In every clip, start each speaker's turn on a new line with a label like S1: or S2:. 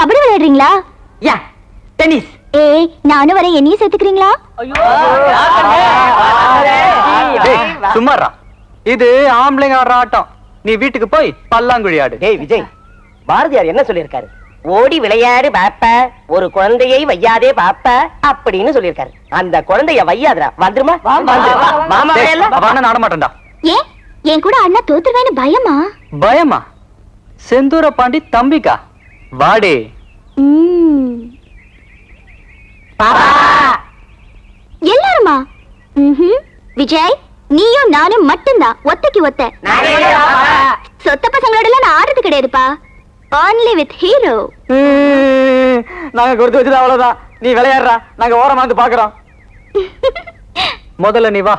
S1: கபடி
S2: விளையாடுறீங்களா?
S3: Yeah tennis.
S2: ஏய் நானும் வரேன். என்னையும் சேர்த்துக்கிறீங்களா?
S1: சும்மாரா இது ஆம்பளைங்க ஆடுற ஆட்டம் நீ வீட்டுக்கு போய் பல்லாங்குழி ஆடு.
S3: டேய் விஜய் பாரதியார் என்ன சொல்லியிருக்காரு? ஓடி விளையாடு பாப்ப. ஒரு குழந்தையை வையாதே பாப்ப அப்படின்னு சொல்லியிருக்காரு. அந்த குழந்தைய வையாதுடா. வந்துருமா. மாமா
S1: மாட்டேன்டா
S2: ஏன் என் கூட அண்ணா தோத்துருவேன்னு பயமா?
S1: பயமா? செந்தூர பாண்டி தம்பிக்கா? வாடே.
S2: எல்லாருமா. விஜய் நீயும் நானும் மட்டும்தான். ஒத்தைக்கு ஒத்த. சொத்த பசங்களோட எல்லாம் நான் ஆடுறது கிடையாதுப்பா. Only வித் ஹீரோ
S1: நாங்க கொடுத்து வச்சது அவ்வளவுதான். நீ விளையாடுறா. நாங்க ஓரமா வந்து பாக்குறோம். முதல்ல நீ வா.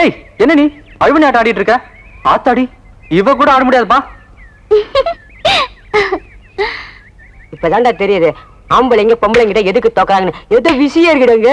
S1: ஏய் என்ன நீ? அழுவணி ஆட்டம் ஆடிட்டு இருக்க? ஆத்தாடி இவ கூட ஆட முடியாதுப்பா.
S3: இப்பதான்டா தெரியுது. ஆம்பளைங்க பொம்பளைங்கிட்ட எதுக்கு தோக்குறாங்கன்னு. எது விஷயம்
S2: இருக்கிறவங்க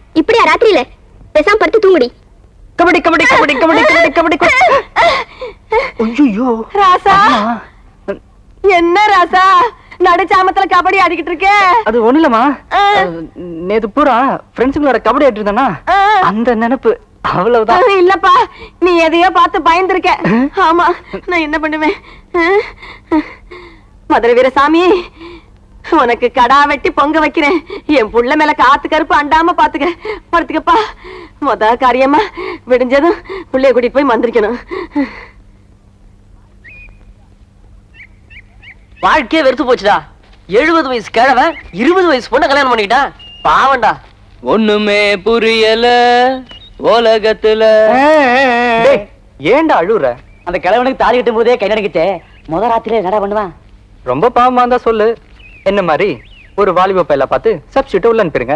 S2: இப்படியா ராத்திரியில? பேசாம படுத்து தூங்குடி.
S1: கபடி கபடி கபடி கபடி கபடி கபடி ஐயோ
S4: ராசா. என்ன ராசா? நடுச்சாமத்துல கபடி ஆடிக்கிட்டு இருக்க.
S1: அது ஒண்ணு இல்லம்மா. நேத்து பூரா ஃப்ரெண்ட்ஸுங்களோட கபடி ஆடிட்டு இருந்தானா அந்த நினைப்பு. அவ்வளவுதான்.
S4: இல்லப்பா. நீ எதையோ பார்த்து பயந்துருக்க. ஆமா நான் என்ன பண்ணுவேன்? மதுரை வீரசாமி உனக்கு கடா வெட்டி பொங்க வைக்கிறேன். என் புள்ள மேல காத்து கருப்பு அண்டாம பாத்துக்க. படுத்துக்கப்பா. முத காரியமா விடிஞ்சதும் புள்ளைய கூட்டிட்டு போய் மந்திரிக்கணும்.
S3: வாழ்க்கையே வெறுத்து போச்சுடா. எழுபது வயசு கிழவன் இருபது வயசு பொண்ணை கல்யாணம் பண்ணிக்கிட்டான் பாவண்டா
S5: ஒண்ணுமே புரியல உலகத்துல.
S1: டேய், ஏன்டா அழுவுற?
S3: அந்த கிழவனுக்கு தாலி கட்டும் போதே கை நடிக்கிச்சே முத ராத்திரில என்னடா பண்ணுவான்?
S1: ரொம்ப பாவமா இருந்தா சொல்லு. என்ன மாதிரி? ஒரு வாலிப பையல பார்த்து சப்ஸ்டியூட் உள்ள அனுப்பிடுங்க.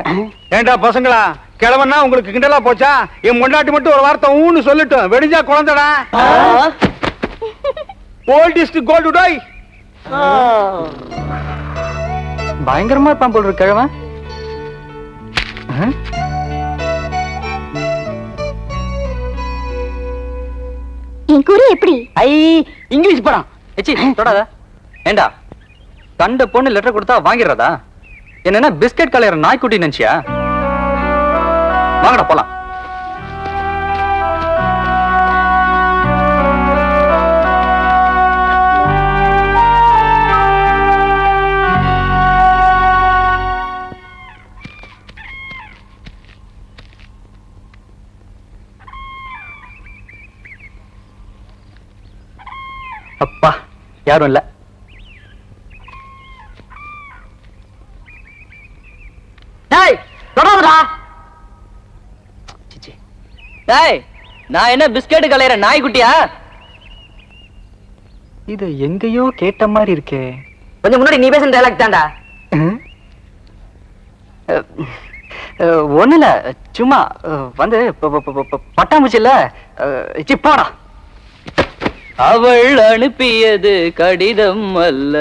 S6: ஏண்டா பசங்களா கிழவன்னா உங்களுக்கு கிண்டலா போச்சா? என் முண்டாட்டி மட்டும் ஒரு வார்த்தை ஊன்னு சொல்லட்டும் வெடிஞ்சா குழந்தடா. ஓல்டிஸ்ட் கோல்டு டோய்
S1: பயங்கரமா இருப்பான் போல் இருக்கு கிழவன்?
S2: என் குறி எப்படி?
S3: ஐ இங்கிலீஷ் படம்
S1: ஏச்சி தொடாத. ஏண்டா? கண்ட பொண்ணு லெட்டர் கொடுத்தா வாங்கிடுறதா? என்னன்னா பிஸ்கெட் கலையற நாய்க்குட்டி நினைச்சியா? வாங்கடா போலாம். அப்பா யாரும் இல்ல.
S3: டேய்
S5: நான் என்ன பிஸ்கட் கலையற நாய்க்குட்டியா?
S1: இது எங்கேயோ கேட்ட மாதிரி இருக்கே.
S3: கொஞ்சம் முன்னாடி நீ பேசுன டைலாக் தான்டா.
S1: ஒண்ணுல சும்மா வந்து ப- ப- ப- ப- பட்டாம்பூச்சி இல்ல அஹ், சி, போடா.
S5: அவள் அனுப்பியது கடிதம் அல்ல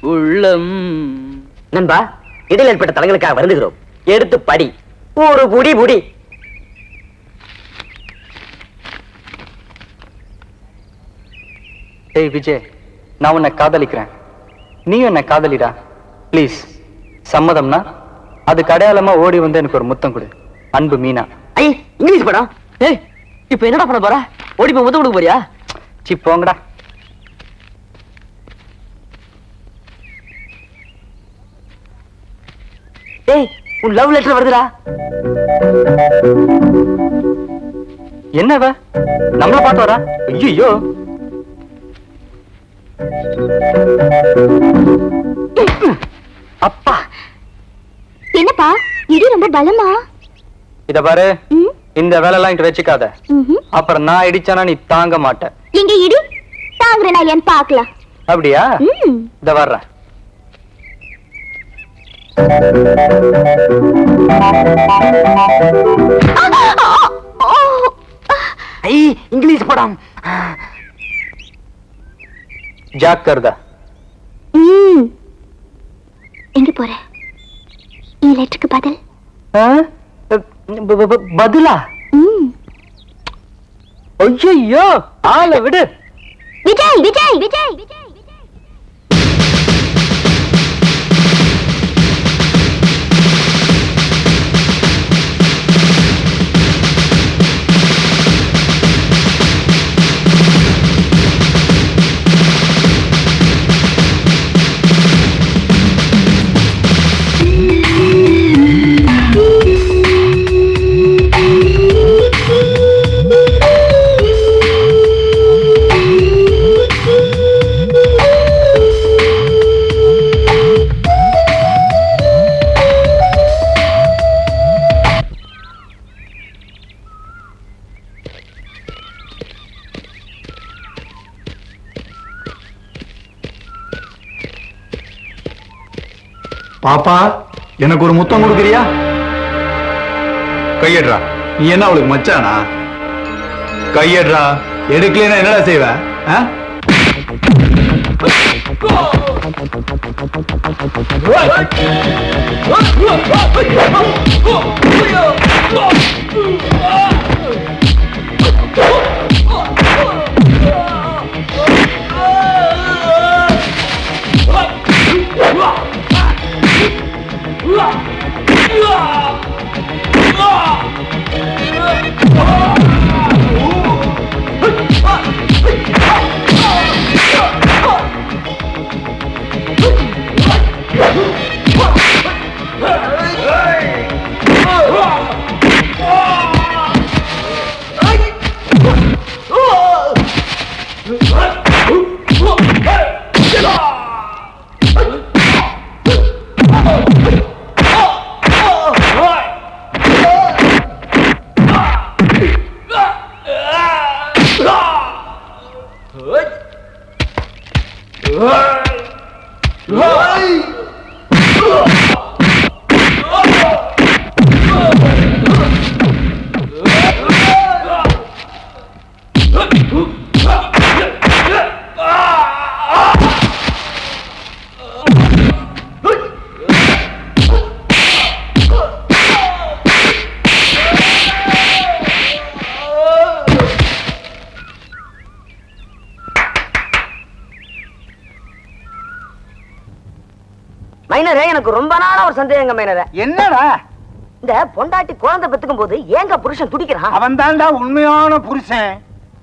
S5: உள்ளம்.
S3: நண்பா இடையில் ஏற்பட்ட தலங்களுக்காக வருந்துகிறோம். எடுத்து படி. ஒரு புடி புடி
S1: டேய் விஜய் நான் உன்னை காதலிக்கிறேன். நீ என்னை காதலிடா. ப்ளீஸ் சம்மதம்னா அதுக்கு அடையாளமா ஓடி வந்து எனக்கு ஒரு முத்தம் கொடு. அன்பு மீனா.
S3: ஐ இங்கிலீஷ் படம் ஏய் இப்போ என்னடா பண்ண போற? ஓடி போய் முத்த கொடுக்க போறியா?
S1: சி போங்கடா.
S3: ஏய் உன் லவ் லெட்டர் வருதுடா.
S1: என்னவ? நம்மள பார்த்து வரா? ஐயோ அப்பா.
S2: என்னப்பா? இடி ரொம்ப பலமா?
S1: இத பாரு. இந்த வேலைலாம் இங்க வச்சுக்காத. அப்புறம் நான் இடிச்சானா நீ தாங்க மாட்ட.
S2: எங்க இடி? தாங்குறேன் நான் ஏன் பாக்கலாம்
S1: அப்படியா?
S2: ம்.
S1: இத வர்றேன்.
S3: ஐ இங்கிலீஷ் படம்.
S1: ஜாக்கிரதா.
S2: எங்க போற? என் லெட்டருக்கு பதில்.
S1: பதிலா. ஐயோ ஆள விடு.
S2: விஜய் விஜய் விஜய் விஜய்.
S6: பாப்பா எனக்கு ஒரு முத்தம் கொடுக்குறியா? கையடுறா. நீ என்ன அவளுக்கு மச்சானா? கையடுறா. எடுக்கலனா என்னடா செய்வ?
S7: Oh! Whoa! சந்தேகங்க மைனரே
S6: என்னடா?
S7: இந்த பொண்டாட்டி குழந்தை பெத்துக்கும் போது ஏங்க புருஷன் துடிக்கிறான்?
S6: அவன் தான்டா உண்மையான புருஷன்.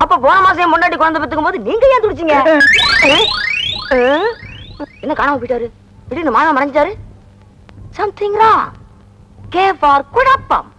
S7: அப்ப போன மாசம் பொண்டாட்டி குழந்தை பெத்துக்கும் போது நீங்க ஏன் துடிச்சீங்க? என்ன காணாம போயிட்டாரு? திடீர்னு மானம் மறைஞ்சாரு சம்திங் ராங் கே ஃபார் குழப்பம்.